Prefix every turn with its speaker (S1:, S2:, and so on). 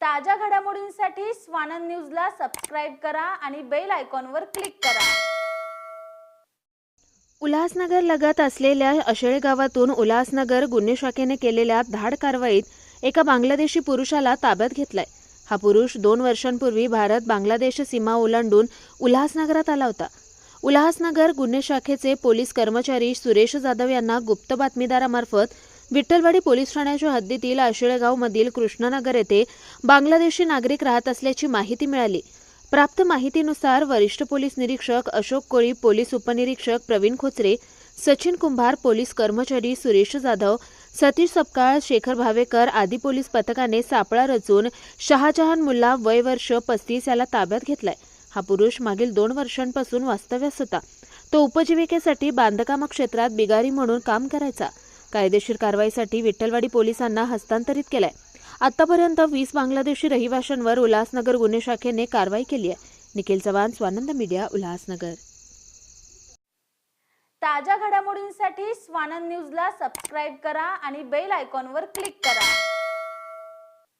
S1: ताज्या घडामोडींसाठी स्वानंद न्यूजला सबस्क्राईब करा आणि बेल आयकॉनवर क्लिक करा.
S2: उल्हासनगर लगत असलेल्या अशेळे गावातून उल्हासनगर गुन्हे शाखेने केलेल्या धाड कारवाईत एका बांगलादेशी पुरुषाला ताब्यात घेतलाय. हा पुरुष दोन वर्षांपूर्वी भारत बांगलादेश सीमा ओलांडून उल्हासनगरात आला होता. उल्हासनगर गुन्हे शाखेचे पोलीस कर्मचारी सुरेश जाधव यांना गुप्त बातमीदारामार्फत विठ्ठलवाडी पोलीस ठाण्याच्या हद्दीतील आशिळेगावमधील कृष्णनगर येथे बांगलादेशी नागरिक राहत असल्याची माहिती मिळाली. प्राप्त माहितीनुसार वरिष्ठ पोलीस निरीक्षक अशोक कोळी पोलीस उपनिरीक्षक प्रवीण खोचरे सचिन कुंभार पोलीस कर्मचारी सुरेश जाधव सतीश सपकाळ शेखर भावेकर आदी पोलीस पथकाने सापळा रचून शहाजहान मुल्ला वय वर्ष पस्तीस याला ताब्यात घेतलाय. हा पुरुष मागील दोन वर्षांपासून वास्तव्यास होता. तो उपजीविकेसाठी बांधकाम क्षेत्रात बिगारी म्हणून काम करायचा. कायदेशीर कारवाईसाठी विठ्ठलवाडी पोलिसांना हस्तांतरित केलाय. आतापर्यंत वीस बांगलादेशी रहिवाशांवर उल्हासनगर गुन्हे शाखेने कारवाई केली आहे. निखिल चव्हाण स्वानंद मीडिया उल्हासनगर.
S1: ताज्या घडामोडींसाठी स्वानंद न्यूजला सबस्क्राईब करा आणि बेल आयकॉनवर क्लिक करा.